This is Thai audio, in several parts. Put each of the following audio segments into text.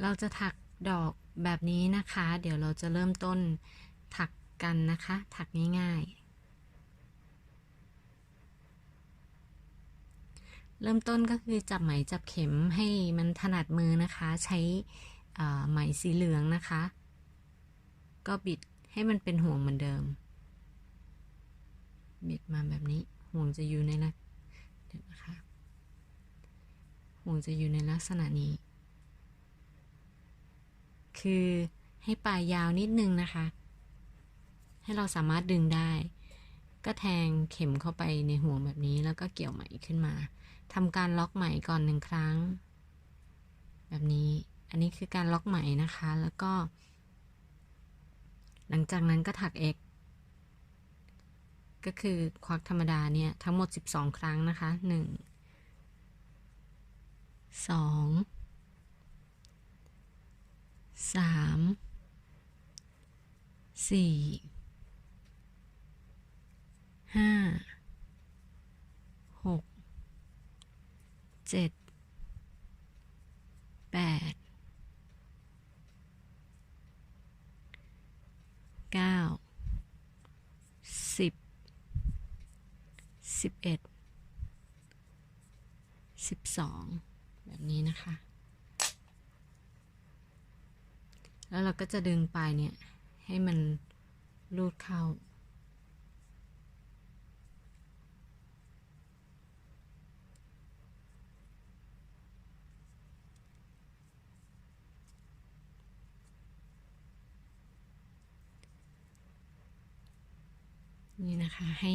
เราจะถักดอกแบบนี้นะคะ เดี๋ยวเราจะเริ่มต้นถักกันนะคะ ถักง่ายๆ เริ่มต้นก็คือจับไหมจับเข็มให้มันถนัดมือนะคะ ใช้ไหมสีเหลืองนะคะ ก็บิดให้มันเป็นห่วงเหมือนเดิม บิดมาแบบนี้ ห่วงจะอยู่ในลักเดี๋ยวนะคะ ห่วงจะอยู่ในลักษณะนี้ คือให้ปลายยาวนิดนึงนะคะ ให้เราสามารถดึงได้ ก็แทงเข็มเข้าไปในห่วงแบบนี้แล้วก็เกี่ยวไหมขึ้นมาทำการล็อกไหมก่อนหนึ่งครั้ง แบบนี้อันนี้คือการล็อกไหมนะคะ แล้วก็ หลังจากนั้นก็ถัก x ก็คือควักธรรมดาเนี่ย ทั้งหมด 12 ครั้งนะคะ 1 2 3 4 5 6 7 8เก้าสิบสิบเอ็ดสิบสองแบบนี้นะคะ แล้วเราก็จะดึงปลายเนี่ย ให้มันลูดเข้า นี่นะคะให้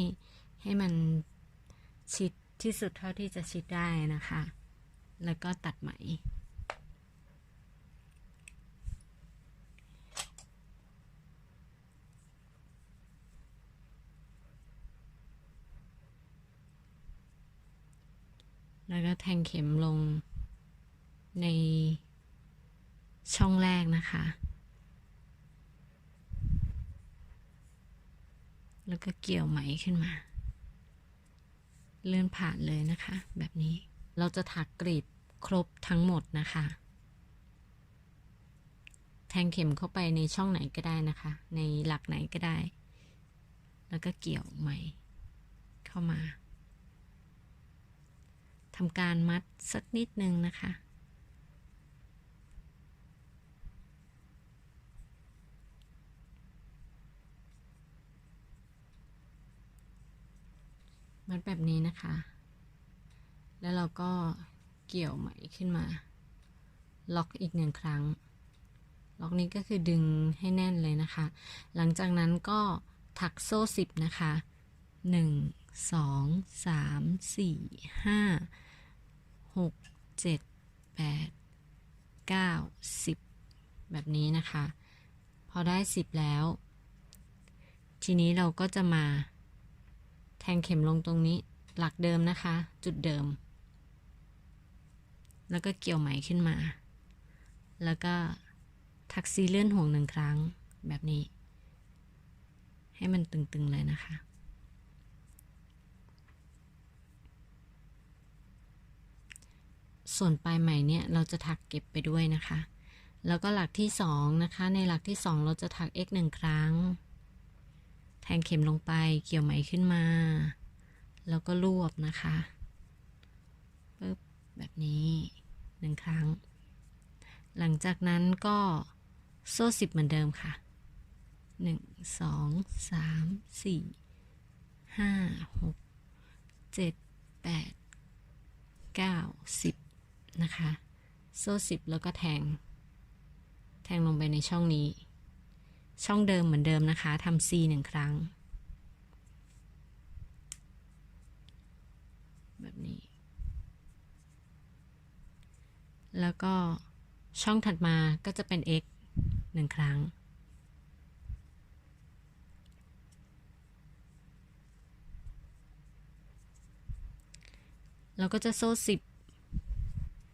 ให้มันชิดที่สุดเท่าที่จะชิดได้นะคะ แล้วก็ตัดไหม แล้วก็แทงเข็มลงในช่องแรกนะคะ แล้วก็เกี่ยวไหมขึ้นมา เลื่อนผ่านเลยนะคะ แบบนี้ เราจะถักกรีบครบทั้งหมดนะคะ แทงเข็มเข้าไปในช่องไหนก็ได้นะคะ ในหลักไหนก็ได้ แล้วก็เกี่ยวไหมเข้ามา ทำการมัดสักนิดนึงนะคะ มัดแบบนี้นะคะ แล้วเราก็เกี่ยวไหมขึ้นมา ล็อกอีกหนึ่งครั้ง ล็อกนี้ก็คือดึงให้แน่นเลยนะคะ หลังจากนั้นก็ถักโซ่สิบนะคะหนึ่งสองสามสี่ห้า กเจ็ดแปดเก้าสิบแบบนี้นะคะ พอได้สิบแล้ว ทีนี้เราก็จะมาแทงเข็มลงตรงนี้หลักเดิมนะคะ จุดเดิม แล้วก็เกี่ยวไหมขึ้นมา แล้วก็ทักซีเลื่อนห่วงหนึ่งครั้งแบบนี้ ให้มันตึงๆเลยนะคะ ส่วนปลายใหม่เนี่ยเราจะถักเก็บไปด้วยนะคะ แล้วก็หลักที่สองนะคะ ในหลักที่สองเราจะถัก x 1 ครั้ง แทงเข็มลงไปเกี่ยวไหมขึ้นมา แล้วก็รวบนะคะปึ๊บแบบนี้หนึ่งครั้ง หลังจากนั้นก็โซ่สิบเหมือนเดิมค่ะหนึ่งสองสามสี่ห้าหกเจ็ดแปดเก้าสิบ นะคะ โซ่สิบแล้วก็แทง แทงลงไปในช่องนี้ ช่องเดิมเหมือนเดิมนะคะทำ C หนึ่งครั้ง แบบนี้ แล้วก็ช่องถัดมาก็จะเป็น x หนึ่งครั้ง เราก็จะโซ่สิบ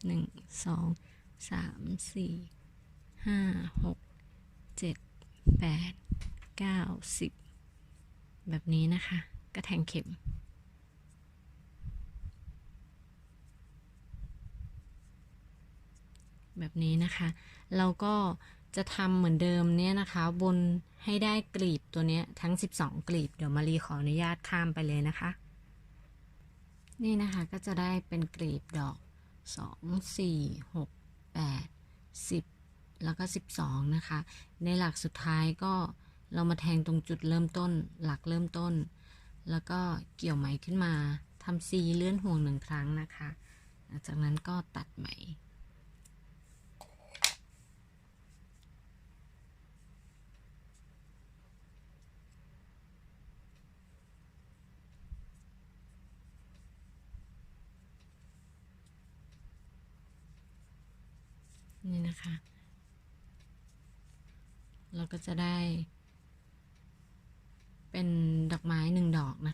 หนึ่งสองสามสี่ห้าหกเจ็ดแปดเก้าสิบแบบนี้นะคะ ก็แทงเข็ม แบบนี้นะคะ เราก็จะทำเหมือนเดิมเนี่ยนะคะ บนให้ได้กลีบตัวเนี้ยทั้ง 12 กลีบ เดี๋ยวมารีขออนุญาตข้ามไปเลยนะคะ นี่นะคะก็จะได้เป็นกลีบดอก 2 4 6 8 10แล้วก็12นะคะ ในหลักสุดท้ายก็เรามาแทงตรงจุดเริ่มต้น หลักเริ่มต้น แล้วก็เกี่ยวไหมขึ้นมาทำซีเลื่อนห่วงหนึ่งครั้งนะคะ จากนั้นก็ตัดไหม นี่นะคะ เราก็จะได้ เป็นดอกไม้หนึ่งดอกนะคะ